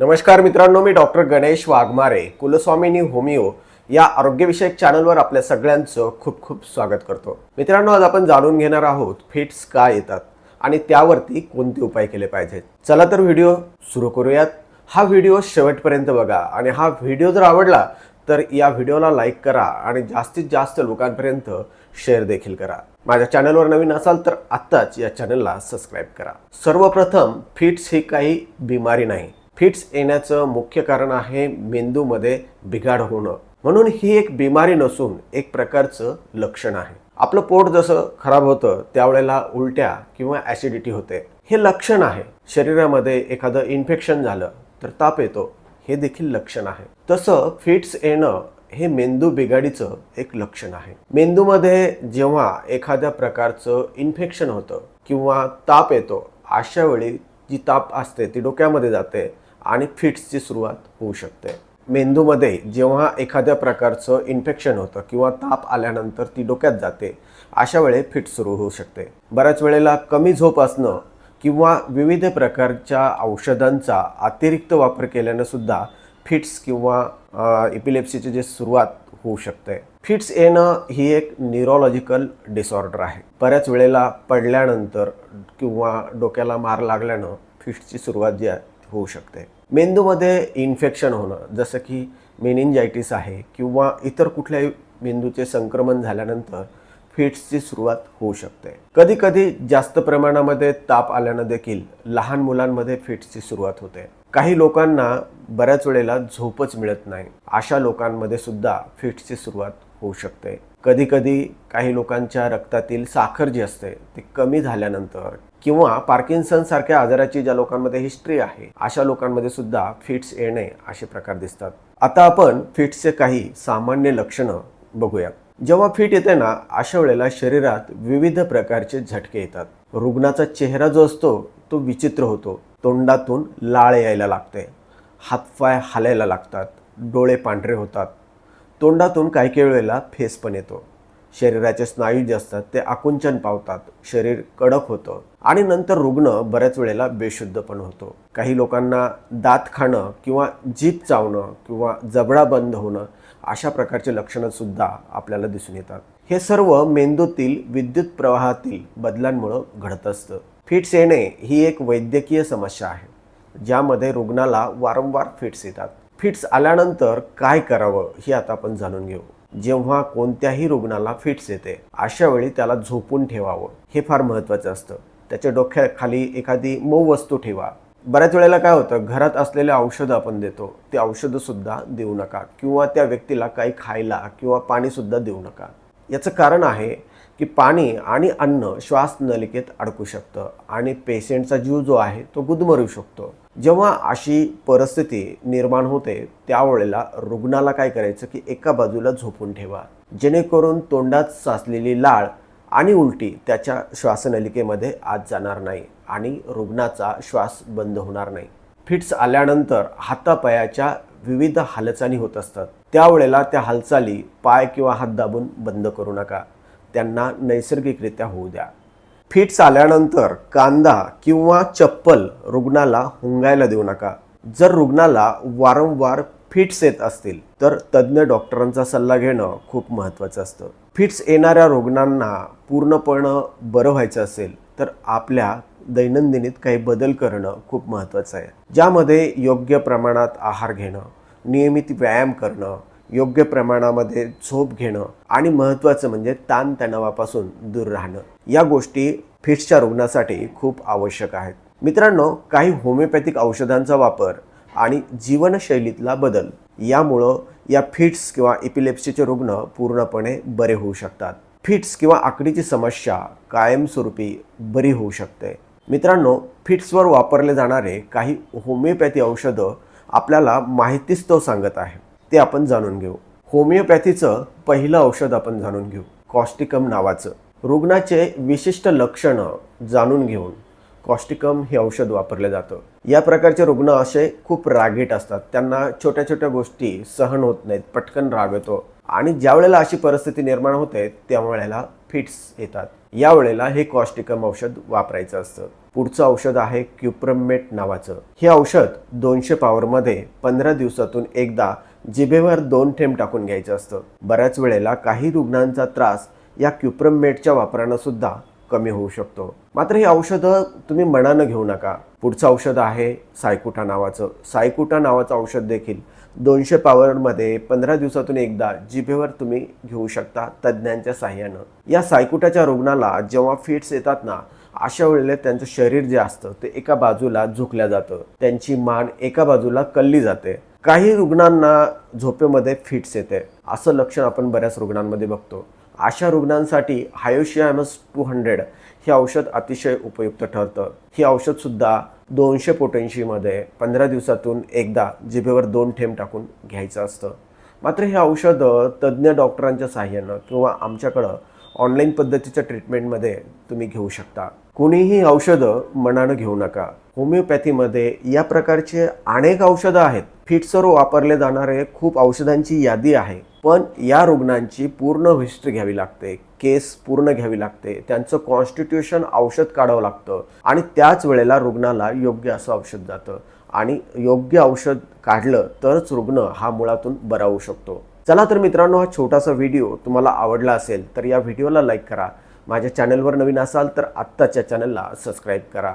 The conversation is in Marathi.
नमस्कार मित्रांनो मी डॉक्टर गणेश वाघमारे कुलस्वामिनी होमिओ या आरोग्यविषयक चॅनलवर आपल्या सगळ्यांचं खूप खूप स्वागत करतो. मित्रांनो आज आपण जाणून घेणार आहोत फिट्स का येतात आणि त्यावरती कोणते उपाय केले पाहिजेत. चला तर व्हिडिओ सुरू करूयात. हा व्हिडिओ शेवटपर्यंत बघा आणि हा व्हिडिओ जर आवडला तर या व्हिडिओला लाईक करा आणि जास्तीत जास्त लोकांपर्यंत शेअर देखील करा. माझ्या चॅनलवर नवीन असाल तर आत्ताच या चॅनलला सबस्क्राईब करा. सर्वप्रथम फिट्स ही काही बिमारी नाही फिट्स येण्याचं मुख्य कारण आहे मेंदूमध्ये बिघाड होणं. म्हणून ही एक बिमारी नसून एक प्रकारचं लक्षण आहे. आपलं पोट जसं खराब होतं त्यावेळेला उलट्या किंवा ॲसिडिटी होते. हे लक्षण आहे. शरीरामध्ये एखादं इन्फेक्शन झालं तर ताप येतो. हे देखील लक्षण आहे. तसं फिट्स येणं हे मेंदू बिघाडीचं एक लक्षण आहे. मेंदूमध्ये जेव्हा एखाद्या प्रकारचं इन्फेक्शन होतं किंवा ताप येतो अशा वेळी जी ताप असते ती डोक्यामध्ये जाते. आणि फिट्सची सुरुवात होऊ शकते. मेंदूमध्ये जेव्हा एखाद्या प्रकारचं इन्फेक्शन होतं किंवा ताप आल्यानंतर ती डोक्यात जाते अशा वेळे फिट सुरू होऊ शकते. बऱ्याच वेळेला कमी झोप असणं किंवा विविध प्रकारच्या औषधांचा अतिरिक्त वापर केल्यानं सुद्धा फिट्स किंवा इपिलेप्सीची जी सुरुवात होऊ शकते. फिट्स येणं ही एक न्यूरोलॉजिकल डिसऑर्डर आहे. बऱ्याच वेळेला पडल्यानंतर किंवा डोक्याला मार लागल्यानं फिट्सची सुरुवात जी आहे होऊ शकते. मेंदूमध्ये इन्फेक्शन होणं जसं की मेनिंजायटिस आहे किंवा इतर कुठल्याही मेंदूचे संक्रमण झाल्यानंतर फिट्सची सुरुवात होऊ शकते. कधी कधी जास्त प्रमाणामध्ये ताप आल्यानं देखील लहान मुलांमध्ये फिट्सची सुरुवात होते. काही लोकांना बऱ्याच वेळेला झोपच मिळत नाही. अशा लोकांमध्ये सुद्धा फिट्सची सुरुवात होऊ शकते. कधीकधी काही लोकांच्या रक्तातील साखर जी असते ती कमी झाल्यानंतर किंवा पार्किन्सन सारख्या आजाराची ज्या लोकांमध्ये हिस्ट्री आहे अशा लोकांमध्ये सुद्धा फिट्स येणे असे प्रकार दिसतात. आता आपण फिट्सचे काही सामान्य लक्षणं बघूया. जेव्हा फिट येते ना अशा वेळेला शरीरात विविध प्रकारचे झटके येतात. रुग्णाचा चेहरा जो असतो तो विचित्र होतो. तोंडातून लाळ यायला लागते. हातपाय हालायला लागतात. डोळे पांढरे होतात. तोंडातून काही काही वेळेला फेस पण येतो. शरीराचे स्नायू जे असतात ते आकुंचन पावतात. शरीर कडक होतं. आणि नंतर रुग्ण बऱ्याच वेळेला बेशुद्ध पण होतो. काही लोकांना दात खाणं किंवा जीभ चावणं किंवा जबडा बंद होणं अशा प्रकारचे लक्षणं सुद्धा आपल्याला दिसून येतात. हे सर्व मेंदूतील विद्युत प्रवाहातील बदलांमुळं घडत असतं. फिट्स येणे ही एक वैद्यकीय समस्या आहे ज्यामध्ये रुग्णाला वारंवार फिट्स येतात. फिट्स आल्यानंतर काय करावं हे आता आपण जाणून घेऊ. जेव्हा कोणत्याही रुग्णाला फिट्स येते अशा वेळी त्याला झोपून ठेवावं. हे फार महत्त्वाचं असतं. त्याच्या डोक्याखाली एखादी मऊ वस्तू ठेवा. बऱ्याच वेळेला काय होतं घरात असलेले औषधं आपण देतो. ते औषधंसुद्धा देऊ नका किंवा त्या व्यक्तीला काही खायला किंवा पाणीसुद्धा देऊ नका. याचं कारण आहे की पाणी आणि अन्न श्वास नलिकेत अडकू शकतं आणि पेशंटचा जीव जो आहे तो गुदमरू शकतो. जेव्हा अशी परिस्थिती निर्माण होते त्यावेळेला रुग्णाला काय करायचं की एका बाजूला झोपून ठेवा. जेणेकरून तोंडात साचलेली लाळ आणि उलटी त्याच्या श्वासनलिकेमध्ये आत जाणार नाही आणि रुग्णाचा श्वास बंद होणार नाही. फिट्स आल्यानंतर हातापायाच्या विविध हालचाली होत असतात. त्यावेळेला त्या हालचाली पाय किंवा हात दाबून बंद करू नका. त्यांना नैसर्गिकरित्या होऊ द्या. फिट्स आल्यानंतर कांदा किंवा चप्पल रुग्णाला हुंगायला देऊ नका. जर रुग्णाला वारंवार फिट्स येत असतील तर तज्ज्ञ डॉक्टरांचा सल्ला घेणं खूप महत्त्वाचं असतं. फिट्स येणाऱ्या रुग्णांना पूर्णपणे बरं व्हायचं असेल तर आपल्या दैनंदिनीत काही बदल करणं खूप महत्त्वाचं आहे. ज्यामध्ये योग्य प्रमाणात आहार घेणं नियमित व्यायाम करणं योग्य प्रमाणामध्ये झोप घेणं आणि महत्त्वाचं म्हणजे ताणतणावापासून दूर राहणं. या गोष्टी फिट्सच्या रुग्णासाठी खूप आवश्यक आहेत. मित्रांनो काही होमिओपॅथिक औषधांचा वापर आणि जीवनशैलीतला बदल यामुळं या फिट्स किंवा इपिलेप्सीचे रुग्ण पूर्णपणे बरे होऊ शकतात. फिट्स किंवा आकडीची समस्या कायमस्वरूपी बरी होऊ शकते. मित्रांनो फिट्सवर वापरले जाणारे काही होमिओपॅथी औषधं आपल्याला माहितीच तो सांगत आहे ते आपण जाणून घेऊ. होमिओपॅथीचं पहिलं औषध आपण जाणून घेऊ. कॉस्टिकम नावाचं. रुग्णाचे विशिष्ट लक्षणं जाणून घेऊन कॉस्टिकम हे औषध वापरलं जातं. या प्रकारचे रुग्ण असे खूप रागीट असतात. त्यांना छोट्या छोट्या गोष्टी सहन होत नाहीत पटकन राग येतो. आणि ज्या वेळेला अशी परिस्थिती निर्माण होते त्यावेळेला फिट्स येतात. या वेळेला हे कॉस्टिकम औषध वापरायचं असतं. पुढचं औषध आहे क्युप्रमेट नावाचं. हे औषध दोनशे पॉवरमध्ये पंधरा दिवसातून एकदा जिभेवर दोन थेंब टाकून घ्यायचं असतं. बऱ्याच वेळेला काही रुग्णांचा त्रास या क्युप्रमेटच्या वापरानं सुद्धा कमी होऊ शकतो. मात्र ही औषधं तुम्ही मनानं घेऊ नका. पुढचं औषध आहे सायकुटा नावाचं. सायकुटा नावाचं औषध देखील दोनशे पावरमध्ये पंधरा दिवसातून एकदा जिभेवर तुम्ही घेऊ शकता तज्ज्ञांच्या साह्यानं. या सायकुटाच्या रुग्णाला जेव्हा फिट्स येतात ना अशा वेळेला त्यांचं शरीर जे असतं ते एका बाजूला झुकल्या जातं. त्यांची मान एका बाजूला कल्ली जाते. काही रुग्णांना झोपेमध्ये फिट्स येते. असं लक्षण आपण बऱ्याच रुग्णांमध्ये बघतो. अशा रुग्णांसाठी हायोशियामस टू हंड्रेड हे औषध अतिशय उपयुक्त ठरतं. हे औषधसुद्धा दोनशे पोटेन्शीमध्ये पंधरा दिवसातून एकदा जिभेवर दोन थेंब टाकून घ्यायचं असतं. मात्र हे औषध तज्ज्ञ डॉक्टरांच्या सहाय्यानं किंवा आमच्याकडं ऑनलाईन पद्धतीच्या ट्रीटमेंटमध्ये तुम्ही घेऊ शकता. कोणीही औषधं मनानं घेऊ नका. होमिओपॅथीमध्ये या प्रकारचे अनेक औषधं आहेत. फिटसर वापरले जाणारे खूप औषधांची यादी आहे. पण या रुग्णांची पूर्ण हिस्ट्री घ्यावी लागते केस पूर्ण घ्यावी लागते त्यांचं कॉन्स्टिट्यूशन औषध काढावं लागतं आणि त्याच वेळेला रुग्णाला योग्य असं औषध जातं. आणि योग्य औषध काढलं तरच रुग्ण हा मुळातून बरा होऊ शकतो. चला तर मित्रांनो हा छोटासा व्हिडिओ तुम्हाला आवडला असेल तर या व्हिडिओला लाईक करा. माझ्या चॅनलवर नवीन असाल तर आत्ताच्या चॅनलला सबस्क्राईब करा.